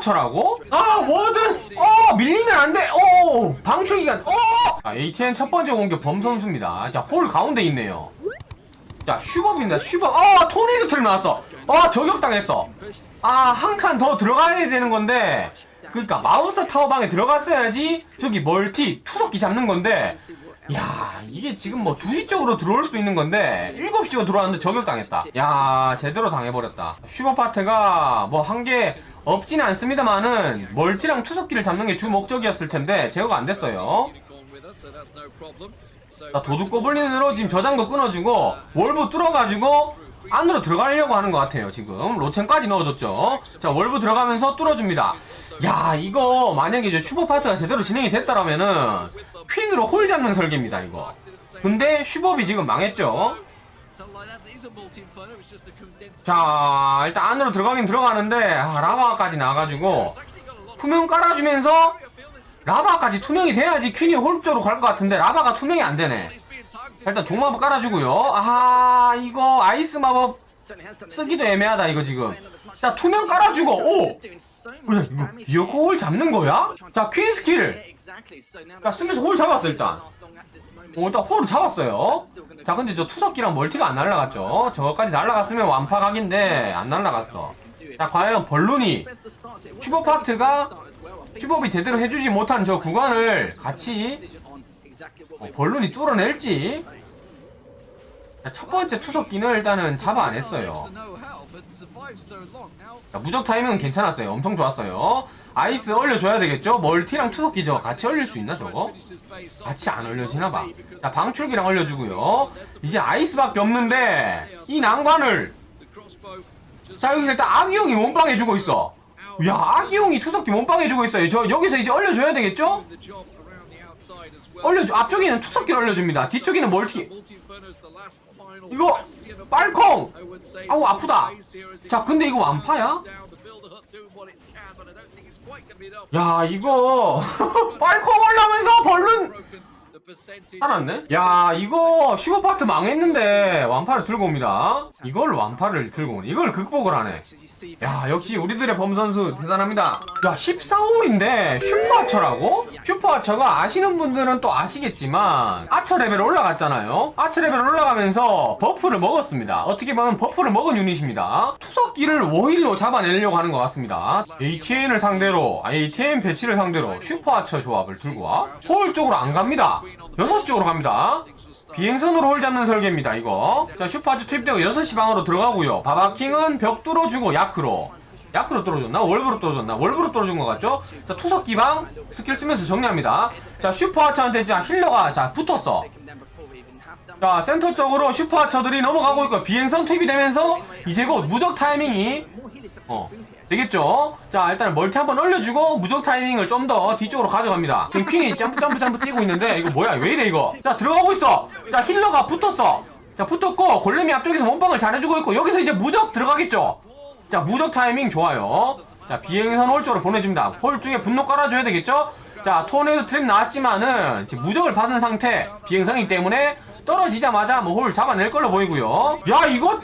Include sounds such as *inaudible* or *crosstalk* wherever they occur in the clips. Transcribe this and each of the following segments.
슈퍼하처라고? 아 뭐든. 어 밀리면 안돼. 오 방출기간 어! 자, HN 첫 번째 공격 범선수입니다. 자홀 가운데 있네요. 자 슈법입니다 슈법. 아 토네이도 틀 나왔어. 아 저격당했어. 아 한 칸 더 들어가야 되는 건데. 그니까 마우스 타워 방에 들어갔어야지 저기 멀티 투석기 잡는 건데 야 이게 지금 뭐 2시 쪽으로 들어올 수도 있는 건데 7시로 들어왔는데 저격당했다. 야 제대로 당해버렸다. 슈퍼파트가 뭐한게 없지는 않습니다만은 멀티랑 투석기를 잡는 게 주 목적이었을 텐데 제어가 안 됐어요. 자, 도둑 고블린으로 지금 저장도 끊어주고 월부 뚫어가지고 안으로 들어가려고 하는 것 같아요 지금. 로첸까지 넣어줬죠. 자 월부 들어가면서 뚫어줍니다. 야 이거 만약에 이제 슈퍼 파트가 제대로 진행이 됐다라면은 퀸으로 홀 잡는 설계입니다 이거. 근데 슈법이 지금 망했죠. 자 일단 안으로 들어가긴 들어가는데 아, 라바까지 나가지고 투명 깔아주면서 라바까지 투명이 돼야지 퀸이 홀 쪽으로 갈 것 같은데 라바가 투명이 안 되네 일단 동마법 깔아주고요. 아 이거 아이스 마법 쓰기도 애매하다 이거 지금. 자 투명 깔아주고. 오! 뭐야 이거 디어코 홀 잡는 거야? 자 퀸 스킬. 자 쓰면서 홀 잡았어 일단. 어, 일단 홀을 잡았어요. 자 근데 저 투석기랑 멀티가 안 날라갔죠. 저거까지 날라갔으면 완파 각인데 안 날라갔어. 자 과연 벌룬이 슈퍼파트가 슈법이 제대로 해주지 못한 저 구간을 같이 어, 벌룬이 뚫어낼지. 자, 첫 번째 투석기는 일단은 잡아냈어요. 자, 무적 타이밍은 괜찮았어요. 엄청 좋았어요. 아이스 얼려줘야 되겠죠? 멀티랑 투석기 저거 같이 얼릴 수 있나 저거? 같이 안 얼려지나봐. 자 방출기랑 얼려주고요. 이제 아이스밖에 없는데 이 난관을 자 여기서 일단 아기용이 몸빵해 주고 있어. 야 아기용이 투석기 몸빵해 주고 있어요. 저 여기서 이제 얼려줘야 되겠죠? 얼려줘 앞쪽에는 투석기를 얼려줍니다. 뒤쪽에는 멀티 이거 빨콩! 아우 아프다. 자 근데 이거 완파야? 야 이거 *laughs* 빨콩 올라면서 벌룬 살았네? 야 이거 슈퍼파트 망했는데 완파를 들고 옵니다. 이걸 완파를 들고 오네. 이걸 극복을 하네. 야 역시 우리들의 범선수 대단합니다. 야 14홀인데 슈퍼아처라고? 슈퍼아처가 아시는 분들은 또 아시겠지만 아처 레벨 올라갔잖아요. 아처 레벨 올라가면서 버프를 먹었습니다. 어떻게 보면 버프를 먹은 유닛입니다. 투석기를 워힐로 잡아내려고 하는 것 같습니다. ATN을 상대로 아, ATN 배치를 상대로 슈퍼아처 조합을 들고 와 홀 쪽으로 안 갑니다 6시 쪽으로 갑니다 비행선으로 홀 잡는 설계입니다 이거 자 슈퍼아츠 투입되고 6시 방으로 들어가고요 바바킹은 벽 뚫어주고 야크로 야크로 뚫어줬나? 월브로 뚫어줬나? 월브로 뚫어준 것 같죠? 자 투석 기방 스킬 쓰면서 정리합니다 자 슈퍼아처한테 자 힐러가 자 붙었어 자 센터 쪽으로 슈퍼아처들이 넘어가고 있고 비행선 투입이 되면서 이제 곧 무적 타이밍이 어 되겠죠? 자 일단 멀티 한번 올려주고 무적 타이밍을 좀 더 뒤쪽으로 가져갑니다. 지금 퀸이 점프 점프 점프 뛰고 있는데 이거 뭐야? 왜 이래 이거? 자 들어가고 있어! 자 힐러가 붙었어! 자 붙었고 골렘이 앞쪽에서 몸빵을 잘해주고 있고 여기서 이제 무적 들어가겠죠? 자 무적 타이밍 좋아요. 자 비행선 홀 쪽으로 보내줍니다. 홀 중에 분노 깔아줘야 되겠죠? 자 토네이도 트랩 나왔지만은 지금 무적을 받은 상태 비행선이기 때문에 떨어지자마자 뭐 홀 잡아낼 걸로 보이고요. 야 이거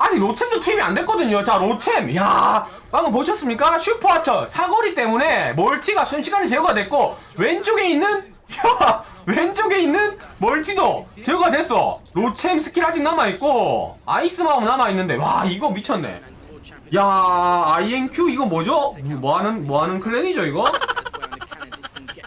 아직 로챔도 투입이 안 됐거든요. 자, 로챔. 야, 방금 보셨습니까? 슈퍼하처 사거리 때문에 멀티가 순식간에 제거가 됐고 왼쪽에 있는 *laughs* 야, 왼쪽에 있는 멀티도 제거가 됐어. 로챔 스킬 아직 남아 있고 아이스 마음 남아 있는데 와, 이거 미쳤네. 야, INQ 이거 뭐죠? 뭐 하는 뭐 하는 클랜이죠, 이거?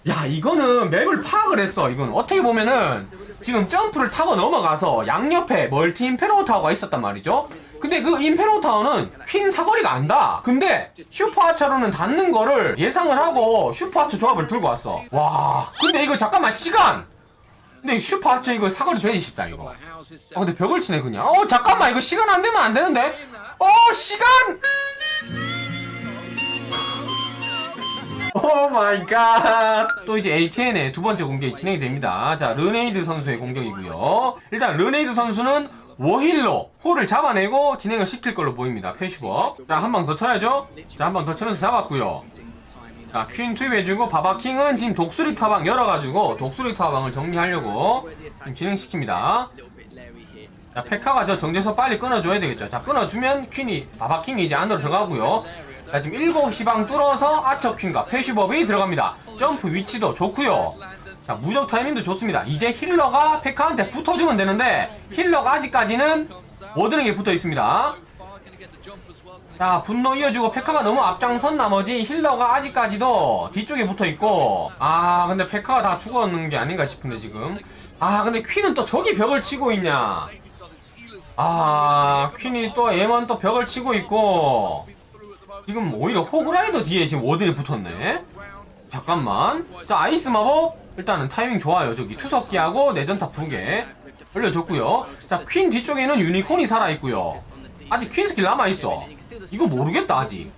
야, 이거는 맵을 파악을 했어. 이건 어떻게 보면은 지금 점프를 타고 넘어가서 양옆에 멀티 임페로 타워가 있었단 말이죠. 근데 그 임페로 타워는 퀸 사거리가 안다. 근데 슈퍼하처로는 닿는 거를 예상을 하고 슈퍼하처 조합을 들고 왔어. 와. 근데 이거 잠깐만 시간. 근데 슈퍼하처 이거 사거리 되지 싶다 이거. 아 근데 벽을 치네 그냥. 어 잠깐만 이거 시간 안 되면 안 되는데. 어 시간. 오 마이 갓. 또 이제 ATN의 두 번째 공격이 진행이 됩니다. 자, 르네이드 선수의 공격이고요. 일단 르네이드 선수는 워힐로 홀을 잡아내고 진행을 시킬 걸로 보입니다. 패슈버. 자, 한 방 더 쳐야죠. 자, 한 방더 치면서 잡았고요. 자, 퀸 투입해주고 바바킹은 지금 독수리 타방 열어가지고 독수리 타방을 정리하려고 지금 진행시킵니다. 자, 페카가 저 정제소 빨리 끊어줘야 되겠죠. 자, 끊어주면 퀸이 바바킹이 이제 안으로 들어가고요. 자 지금 7시 방 뚫어서 아처퀸과 패시법이 들어갑니다. 점프 위치도 좋고요. 자 무적 타이밍도 좋습니다. 이제 힐러가 페카한테 붙어주면 되는데 힐러가 아직까지는 워드링에 붙어 있습니다. 자 분노 이어주고 페카가 너무 앞장선 나머지 힐러가 아직까지도 뒤쪽에 붙어 있고 아 근데 페카가 다 죽었는 게 아닌가 싶은데 지금. 아 근데 퀸은 또 저기 벽을 치고 있냐? 아 퀸이 또 얘만 또 벽을 치고 있고 지금 오히려 호그라이더 뒤에 지금 워드에 붙었네. 잠깐만. 자 아이스 마법. 일단은 타이밍 좋아요. 저기 투석기하고 내전탑 두개 올려줬고요. 자퀸 뒤쪽에는 유니콘이 살아있고요. 아직 퀸 스킬 남아있어. 이거 모르겠다 아직.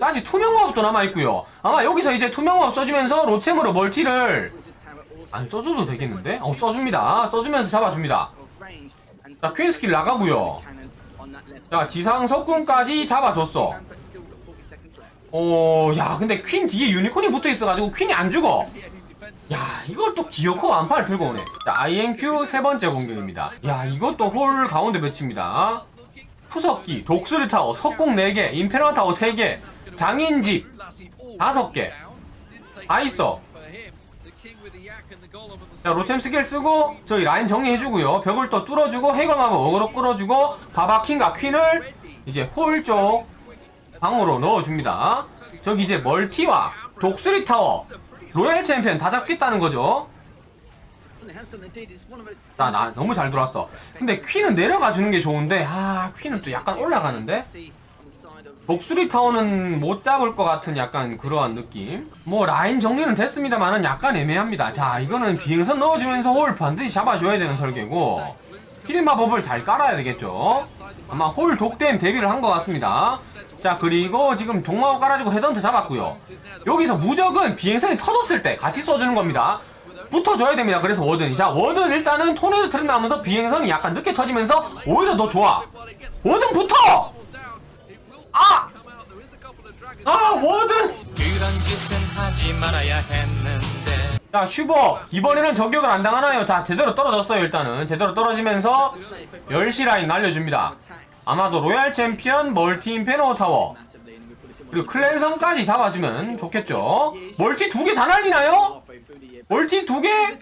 아직 투명 마법도 남아있고요. 아마 여기서 이제 투명 마법 써주면서 로챔으로 멀티를 안 써줘도 되겠는데? 어 써줍니다. 써주면서 잡아줍니다. 자퀸 스킬 나가고요 자 지상 석궁까지 잡아줬어 어, 야, 근데 퀸 뒤에 유니콘이 붙어 있어가지고 퀸이 안 죽어. 야, 이걸 또 기어코 완파를 들고 오네. 자, INQ 세 번째 공격입니다. 야, 이것도 홀 가운데 배치입니다. 푸석기, 독수리 타워, 석궁 4개, 임페러 타워 3개, 장인집 5개. 다 있어. 자, 로챔 스킬 쓰고 저희 라인 정리해주고요. 벽을 또 뚫어주고 해결마법 어그로 끌어주고 바바킹과 퀸을 이제 홀 쪽 방으로 넣어줍니다. 저기 이제 멀티와 독수리 타워, 로얄 챔피언 다 잡겠다는 거죠. 나, 나 너무 잘 들어왔어. 근데 퀸은 내려가 주는 게 좋은데, 아, 퀸은 또 약간 올라가는데? 독수리 타워는 못 잡을 것 같은 약간 그러한 느낌. 뭐, 라인 정리는 됐습니다만은 약간 애매합니다. 자, 이거는 비행선 넣어주면서 홀 반드시 잡아줘야 되는 설계고, 힐 마법을 잘 깔아야 되겠죠. 아마 홀 독댐 데뷔를 한 것 같습니다. 자, 그리고 지금 동마법 깔아주고 헤던트 잡았고요. 여기서 무적은 비행선이 터졌을 때 같이 써주는 겁니다. 붙어줘야 됩니다. 그래서 워든이. 자, 워든 일단은 토네이도 트랩 나오면서 비행선이 약간 늦게 터지면서 오히려 더 좋아. 워든 붙어! 아! 아, 워든! 그런 짓은 하지 말아야 했는데 자, 슈버. 이번에는 저격을 안 당하나요? 자, 제대로 떨어졌어요, 일단은. 제대로 떨어지면서 10시 라인 날려줍니다. 아마도 로얄 챔피언, 멀티 인 페노 타워. 그리고 클랜성까지 잡아주면 좋겠죠. 멀티 두 개 다 날리나요? 멀티 두 개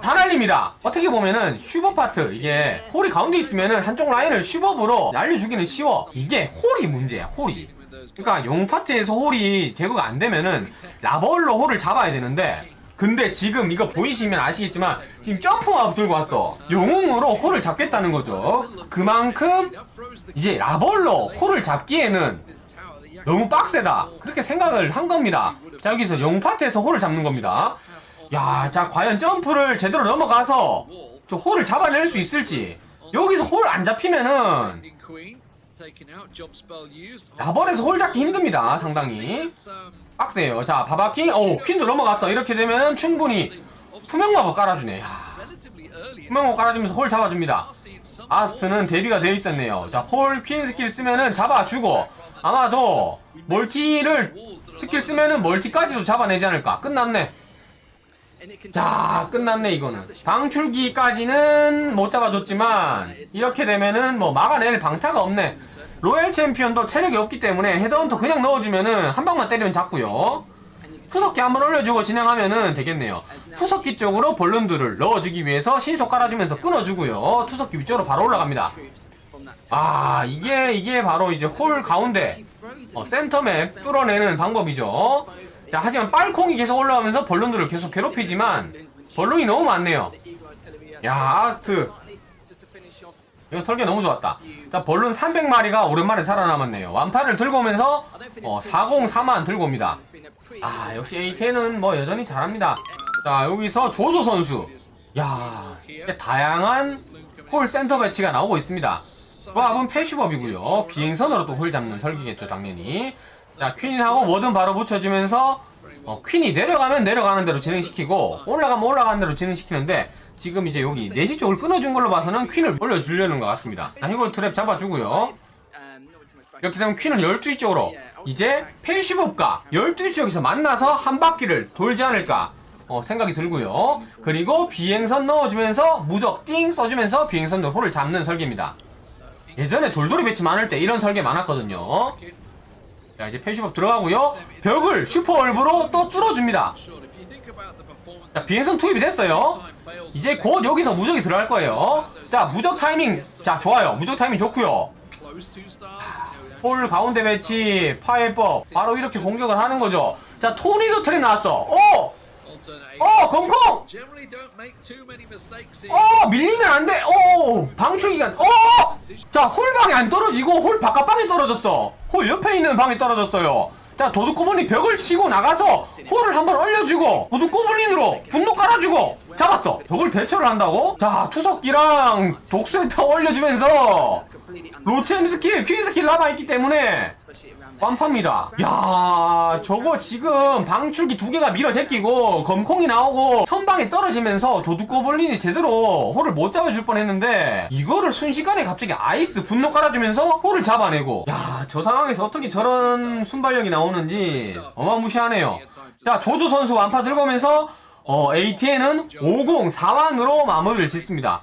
다 날립니다. 어떻게 보면은 슈버 파트 이게 홀이 가운데 있으면은 한쪽 라인을 슈버으로 날려주기는 쉬워. 이게 홀이 문제야. 홀이. 그러니까 용 파트에서 홀이 제거가 안 되면은 라벌로 홀을 잡아야 되는데 근데 지금 이거 보이시면 아시겠지만 지금 점프 마법 들고 왔어. 영웅으로 홀을 잡겠다는 거죠. 그만큼 이제 라벌로 홀을 잡기에는 너무 빡세다. 그렇게 생각을 한 겁니다. 자, 여기서 용파트에서 홀을 잡는 겁니다. 야, 자, 과연 점프를 제대로 넘어가서 저 홀을 잡아낼 수 있을지. 여기서 홀 안 잡히면은 라벌에서 홀 잡기 힘듭니다, 상당히. 빡세요. 자, 바바킹, 오, 퀸도 넘어갔어. 이렇게 되면은 충분히 투명마법 깔아주네. 야, 투명마법 깔아주면서 홀 잡아줍니다. 아스트는 대비가 되어 있었네요. 자, 홀 퀸 스킬 쓰면은 잡아주고 아마도 멀티를 스킬 쓰면은 멀티까지도 잡아내지 않을까. 끝났네. 자, 끝났네 이거는. 방출기까지는 못 잡아줬지만 이렇게 되면은 뭐 막아낼 방타가 없네. 로얄 챔피언도 체력이 없기 때문에 헤드헌터 그냥 넣어주면은 한 방만 때리면 잡고요. 푸석기 한번 올려주고 진행하면은 되겠네요. 투석기 쪽으로 벌룬들을 넣어주기 위해서 신속 깔아주면서 끊어주고요. 투석기 위쪽으로 바로 올라갑니다. 아 이게 이게 바로 이제 홀 가운데 어, 센터맵 뚫어내는 방법이죠. 자 하지만 빨콩이 계속 올라오면서 벌룬들을 계속 괴롭히지만 벌룬이 너무 많네요. 야 아스트 이거 설계 너무 좋았다. 자 벌룬 300마리가 오랜만에 살아남았네요. 완파를 들고 오면서 어, 404만 들고 옵니다. 아 역시 A10은 뭐 여전히 잘합니다. 자 여기서 조조 선수. 야 다양한 홀 센터 배치가 나오고 있습니다. 조합은 패시법이고요. 비행선으로 또 홀 잡는 설계겠죠 당연히. 자 퀸하고 워든 바로 붙여주면서 어, 퀸이 내려가면 내려가는 대로 진행시키고 올라가면 올라가는 대로 진행시키는데 지금 이제 여기 4시 쪽을 끊어준 걸로 봐서는 퀸을 올려주려는 것 같습니다. 자, 해골 트랩 잡아주고요. 이렇게 되면 퀸은 12시 쪽으로 이제 펜시법과 12시 쪽에서 만나서 한 바퀴를 돌지 않을까 어, 생각이 들고요. 그리고 비행선 넣어주면서 무적 띵 써주면서 비행선도 홀을 잡는 설계입니다. 예전에 돌돌이 배치 많을 때 이런 설계 많았거든요. 자 이제 패시법 들어가고요. 벽을 슈퍼얼브로 또 뚫어줍니다. 자 비행선 투입이 됐어요. 이제 곧 여기서 무적이 들어갈 거예요. 자 무적 타이밍. 자 좋아요. 무적 타이밍 좋고요. 홀 가운데 배치 파해법. 바로 이렇게 공격을 하는 거죠. 자 토니도 트랩 나왔어. 오! 어 콩콩! 어 밀리면 안 돼. 오 방출기간 어자 홀방에 안 떨어지고 홀 바깥 방에 떨어졌어. 홀 옆에 있는 방에 떨어졌어요. 자 도둑고블린 벽을 치고 나가서 홀을 한번 얼려주고 도둑고블린으로 분노 깔아주고 잡았어. 벽을 대처를 한다고? 자 투석기랑 독수리타 올려주면서 로챔 스킬 퀸 스킬 남아있기 때문에 완파입니다. 야, 저거 지금 방출기 두 개가 밀어 제끼고 검콩이 나오고 선방에 떨어지면서 도둑 고블린이 제대로 홀을 못 잡아줄 뻔했는데 이거를 순식간에 갑자기 아이스 분노 깔아주면서 홀을 잡아내고 야, 저 상황에서 어떻게 저런 순발력이 나오는지 어마무시하네요. 자, 조조 선수 완파 들고 오면서 어, ATN은 50 4왕으로 마무리를 짓습니다.